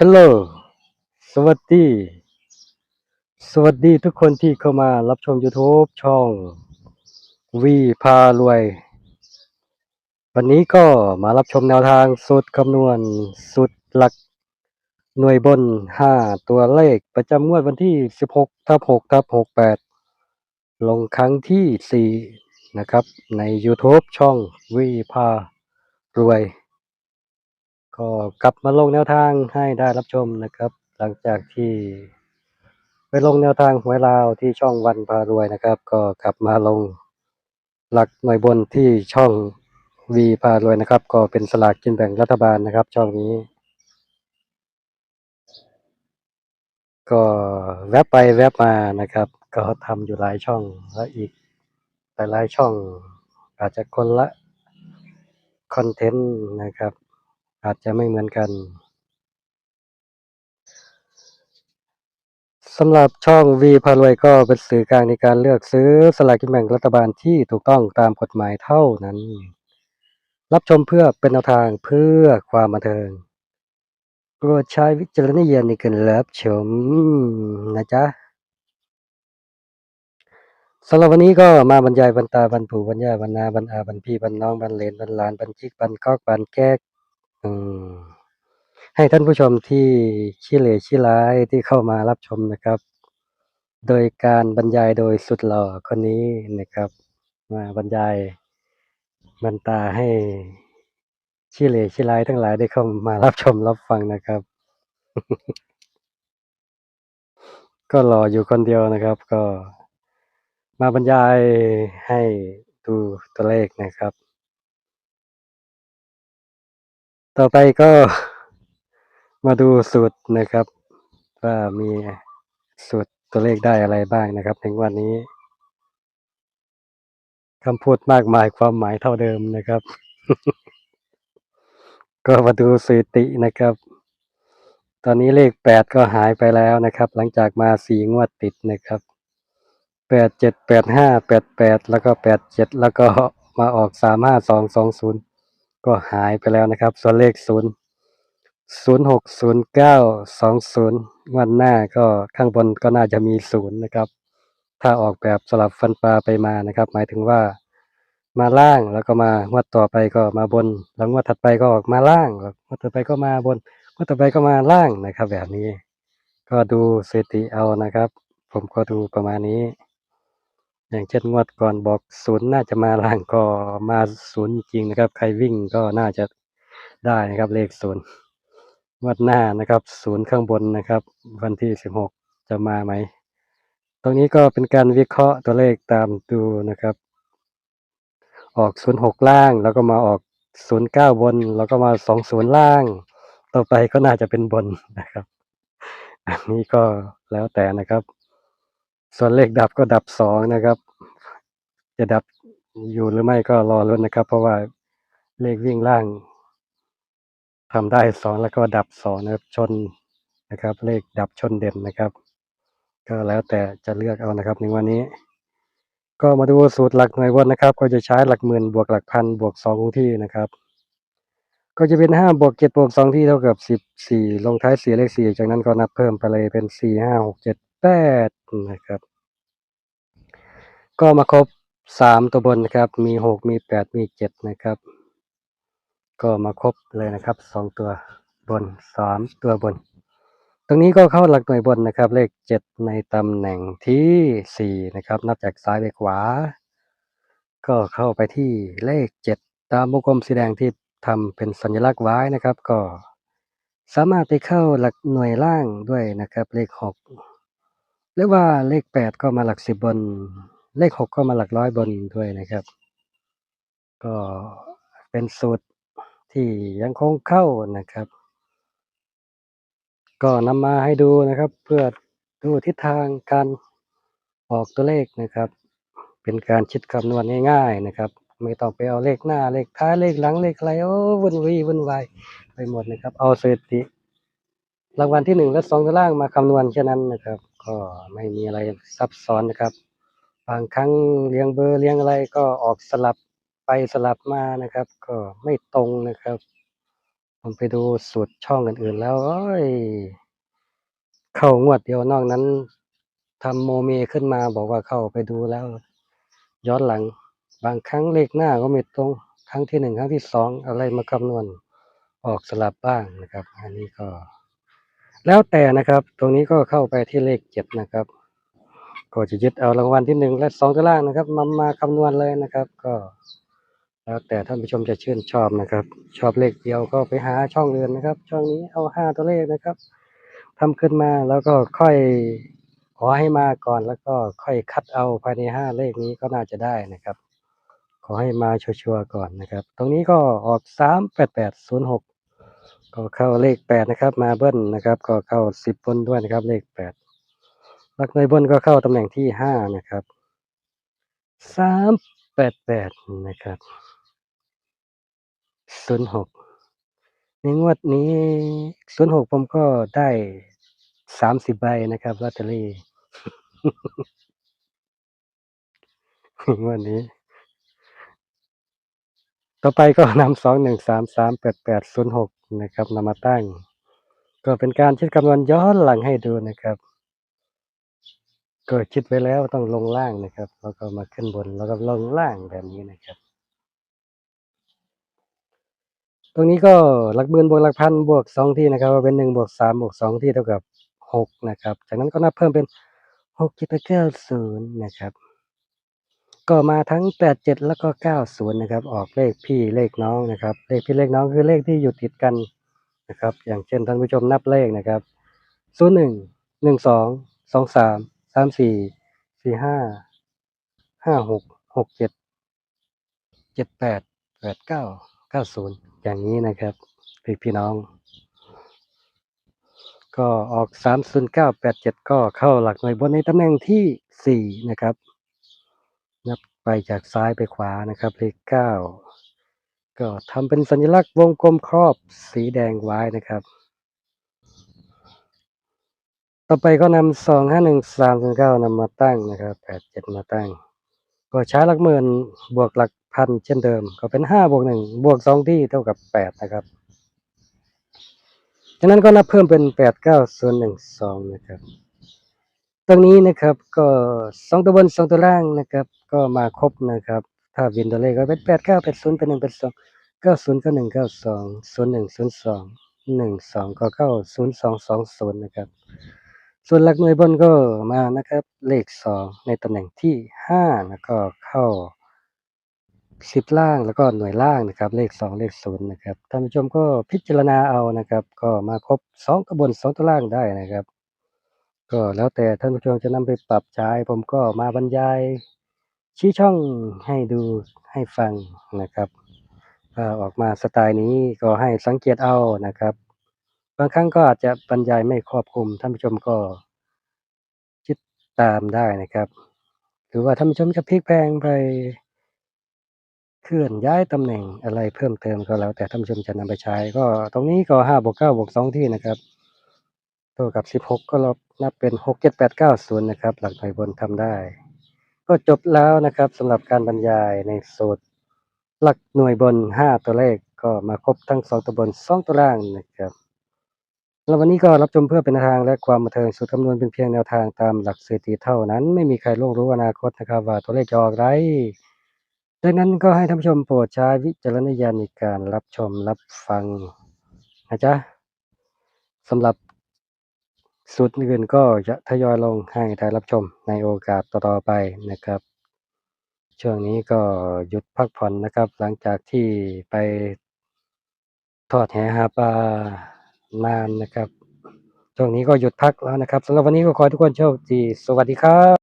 ฮัลโหล สวัสดี สวัสดีทุกคนที่เข้ามารับชม YouTube ช่องวีพารวย วันนี้ก็มารับชมแนวทางสูตรคำนวณสูตรหลักหน่วยบน 5 ตัวเลขประจำงวดวันที่ 16ทับ6ทับ68 ลงครั้งที่ 4 นะครับ ใน YouTube ช่องวีพารวย ก็กลับมาลงแนวทางให้ได้รับชมนะครับ หลังจากที่ไปลงแนวทางหวยลาวที่ช่องวันพารวยนะครับ ก็กลับมาลงหลักหน่วยบนที่ช่องวีพารวยนะครับ ก็เป็นสลากกินแบ่งรัฐบาลนะครับ ช่องนี้ ก็แวบไปแวบมานะครับ ก็ทำอยู่หลายช่องและอีกหลายๆช่องอาจจะคนละคอนเทนต์นะครับ อาจจะไม่เหมือนกันสำหรับช่องวีพารวยก็เป็นสื่อกลางในการเลือกซื้อสลากกินแบ่งรัฐบาลที่ถูกต้องตามกฎหมายเท่านั้น รับชมเพื่อเป็นแนวทางเพื่อความบันเทิงโปรดใช้วิจารณญาณในการรับชมนะจ๊ะสำหรับวันนี้ก็มาบรรยายบรรตาบรรผูบรรยายบรรณาบรรอาบรรพี่บรรน้องบรรเลนบรรหลานบรรจิกบรรคอกบรรแก้ก ให้ท่านผู้ชมที่ขี้เหร่ขี้ร้ายที่เข้ามารับชมนะครับ โดยการบรรยายโดยสุดหล่อคนนี้นะครับ มาบรรยายบรรตาให้ขี้เหร่ขี้ร้ายทั้งหลายได้เข้ามารับชมรับฟังนะครับ ก็รออยู่คนเดียวนะครับ ก็มาบรรยายให้ดูตัวเลขนะครับ ต่อไปก็มาดูสูตรนะครับ ว่ามีสูตรตัวเลขได้อะไรบ้างนะครับในวันนี้คำพูดมากมายความหมายเท่าเดิมนะครับ ก็มาดูสตินะครับ ตอนนี้เลขแปดก็หายไปแล้วนะครับ หลังจากมาสี่งวดติดนะครับแปดเจ็ดแปดห้าแปดแปดแล้วก็แปดเจ็ดแล้วก็มาออกสามห้าสองสองศูนย์ ก็หายไปแล้วนะครับ ส่วนเลขศูนย์ศูนย์หกศูนย์เก้าสองศูนย์วันหน้าก็ข้างบนก็น่าจะมีศูนย์นะครับ ถ้าออกแบบสลับฟันปลาไปมานะครับ หมายถึงว่ามาล่างแล้วก็มางวดต่อไปก็มาบน แล้วงวดถัดไปก็ออกมาล่างแล้วงวดต่อไปก็มาบนงวดต่อไปก็มาล่างนะครับ แบบนี้ ก็ดูสถิติเอานะครับ ผมก็ดูประมาณนี้ อย่างเช่นงวดก่อนบอกศูนย์น่าจะมาล่างก็มาศูนย์จริงนะครับ ใครวิ่งก็น่าจะได้นะครับเลขศูนย์งวดหน้านะครับศูนย์ข้างบนนะครับ วันที่สิบหกจะมาไหม ตรงนี้ก็เป็นการวิเคราะห์ตัวเลขตามดูนะครับ ออก06ล่างแล้วก็มาออก09บน แล้วก็มา20ล่าง ต่อไปก็น่าจะเป็นบนนะครับ อันนี้ก็แล้วแต่นะครับ ส่วนเลขดับก็ดับ2นะครับ จะดับอยู่หรือไม่ก็รอลุ้นนะครับ เพราะว่าเลขวิ่งล่างทำได้2แล้วก็ดับ2นะครับชนนะครับ เลขดับชนเด่นนะครับ ก็แล้วแต่จะเลือกเอานะครับในวันนี้ ก็มาดูสูตรหลักหน่วยบนนะครับ ก็จะใช้หลักหมื่นบวกหลักพันบวกสองคงที่นะครับ ก็จะเป็นห้าบวกเจ็ดบวกสองที่เท่ากับสิบสี่ลงท้ายสี่เลขสี่จากนั้นก็นับเพิ่มไปเลยเป็นสี่ห้าหกเจ็ด 8 นะครับ ก็มาครบ 3 ตัวบนนะครับ มี 6 มี 8 มี 7 นะครับ ก็มาครบเลยนะครับ 2 ตัวบน 3 ตัวบน ตรงนี้ก็เข้าหลักหน่วยบนนะครับ เลข 7 ในตำแหน่งที่ 4 นะครับ นับจากซ้ายไปขวา ก็เข้าไปที่เลข 7 ตามวงกลมสีแดงที่ทำเป็นสัญลักษณ์ไว้นะครับ ก็สามารถไปเข้าหลักหน่วยล่างด้วยนะครับ เลข 6 หรือว่าเลขแปดก็มาหลักสิบบน เลขหกก็มาหลักร้อยบนด้วยนะครับ ก็เป็นสูตรที่ยังคงเข้านะครับ ก็นำมาให้ดูนะครับ เพื่อดูทิศทางการออกตัวเลขนะครับ เป็นการชิดคำนวณง่าย ๆนะครับ ไม่ต้องไปเอาเลขหน้าเลขท้ายเลขหลังเลขอะไรโอ้วุ่นวี่วุ่นวายไปหมดนะครับ เอาสถิติ รางวัลที่หนึ่งและสองตัวล่างมาคำนวณแค่นั้นนะครับ ก็ไม่มีอะไรซับซ้อนนะครับ บางครั้งเรียงเบอร์เรียงอะไรก็ออกสลับไปสลับมานะครับ ก็ไม่ตรงนะครับ ผมไปดูสูตรช่องอื่นๆ แล้วเข้างวดเดียวนอกนั้นทำโมเมขึ้นมาบอกว่าเข้าไปดูแล้ว ย้อนหลัง บางครั้งเลขหน้าก็ไม่ตรงครั้งที่หนึ่งครั้งที่สองอะไรมาคำนวณออกสลับบ้างนะครับ อันนี้ก็ แล้วแต่นะครับ ตรงนี้ก็เข้าไปที่เลขเจ็ดนะครับ ก็จะยึดเอารางวัลที่หนึ่งและสองตัวล่างนะครับมามาคำนวณเลยนะครับ ก็ แล้วแต่ท่านผู้ชมจะชื่นชอบนะครับ ชอบเลขเดียวก็ไปหาช่องอื่นนะครับ ช่องนี้เอาห้าตัวเลขนะครับทำขึ้นมาแล้วก็ค่อยขอให้มาก่อนแล้วก็ค่อยคัดเอาภายในห้าเลขนี้ก็น่าจะได้นะครับ ขอให้มาชัวร์ๆก่อนนะครับ ตรงนี้ก็ออกสามแปดแปดศูนย์หก ก็เข้าเลขแปดนะครับ มาเบิ้ลนะครับ ก็เข้าสิบบนด้วยนะครับ เลขแปดหลักในบนก็เข้าตำแหน่งที่ห้านะครับสามแปดแปดนะครับศูนย์หกในงวดนี้ศูนย์หกผมก็ได้สามสิบใบนะครับลอตเตอรี่งวดนี้ ต่อไปก็นำสองหนึ่งสามสามแปดแปดศูนย์หก นะครับนำมาตั้ง ก็เป็นการคิดคำนวณย้อนหลังให้ดูนะครับ ก็คิดไว้แล้วต้องลงล่างนะครับ แล้วก็มาขึ้นบนแล้วก็ลงล่างแบบนี้นะครับ ตรงนี้ก็หลักหมื่นบวกหลักพันบวกสองที่นะครับเป็นหนึ่งบวกสามบวกสองที่เท่ากับหกนะครับ จากนั้นก็นับเพิ่มเป็นหกจ็ดแปดเก้าศูนย์นะครับ ก็มาทั้งแปดเจ็ดแล้วก็เก้าศูนย์นะครับ ออกเลขพี่เลขน้องนะครับ เลขพี่เลขน้องคือเลขที่อยู่ติดกันนะครับ อย่างเช่นท่านผู้ชมนับเลขนะครับศูนย์หนึ่งหนึ่งสองสองสามสามสี่สี่ห้าห้าหกหกเจ็ดเจ็ดแปดแปดเก้าเก้าศูนย์อย่างนี้นะครับพี่พี่น้อง ก็ออกสามศูนย์เก้าแปดเจ็ดก็เข้าหลักหน่วยบนในตำแหน่งที่สี่นะครับ นับไปจากซ้ายไปขวานะครับเลขเก้าก็ทำเป็นสัญลักษณ์วงกลมครอบสีแดงไว้นะครับ ต่อไปก็นำสองห้าหนึ่งสามศูนย์เก้านำมาตั้งนะครับแปดเจ็ดมาตั้ง ก็ใช้หลักหมื่นบวกหลักพันเช่นเดิม ก็เป็นห้าบวกหนึ่งบวกสองที่เท่ากับแปดนะครับจากนั้นก็นับเพิ่มเป็นแปดเก้าส่วนหนึ่งสองนะครับ ตรงนี้นะครับก็สองตัวบนสองตัวล่างนะครับ ก็มาครบนะครับ ถ้าวินตัวเลขก็เป็นแปดเก้าแปดศูนย์เป็นหนึ่งเป็นสองเก้าศูนย์ก็หนึ่งเก้าสองศูนย์หนึ่งศูนย์สองหนึ่งสองก็เข้าศูนย์สองสองศูนย์นะครับ ส่วนหลักหน่วยบนก็มานะครับ เลขสองในตำแหน่งที่ห้าแล้วก็เข้าสิบล่างแล้วก็หน่วยล่างนะครับ เลขสองเลขศูนย์นะครับท่านผู้ชมก็พิจารณาเอานะครับ ก็มาครบสองตัวบนสองตัวล่างได้นะครับ ก็แล้วแต่ท่านผู้ชมจะนำไปปรับใช้ ผมก็มาบรรยาย ชี้ช่องให้ดูให้ฟังนะครับออกมาสไตล์นี้ก็ให้สังเกตเอานะครับ บางครั้งก็อาจจะบรรยายไม่ครอบคลุมท่านผู้ชมก็คิดตามได้นะครับ หรือว่าท่านผู้ชมจะพลิกแพลงไปเคลื่อนย้ายตำแหน่งอะไรเพิ่มเติมก็แล้วแต่ท่านผู้ชมจะนำไปใช้ ก็ตรงนี้ก็ห้าบวกเก้าบวกสองที่นะครับเท่ากับสิบหกก็ลบ นับเป็นหกเจ็ดแปดเก้าศูนย์นะครับ หลักหน่วยบนทำได้ ก็จบแล้วนะครับสำหรับการบรรยายในสูตร หลักหน่วยบนห้าตัวเลขก็มาครบทั้งสองตัวบนสองตัวล่างนะครับแล้ววันนี้ก็รับชมเพื่อเป็นทางและความบันเทิงสูตรคำนวณเป็นเพียงแนวทางตามหลักสถิติเท่านั้น ไม่มีใครล่วงรู้อนาคตนะครับ ว่าตัวเลขจะออกไรดังนั้นก็ให้ท่านผู้ชมโปรดใช้วิจารณญาณในการรับชมรับฟังนะจ๊ะสำหรับ สูตรอื่นก็จะทยอยลงให้ได้รับชมในโอกาสต่อๆไปนะครับ ช่วงนี้ก็หยุดพักผ่อนนะครับ หลังจากที่ไปทอดแหหาปลานานนะครับ ช่วงนี้ก็หยุดพักแล้วนะครับสำหรับวันนี้ก็ขอทุกคนโชคดี สวัสดีครับ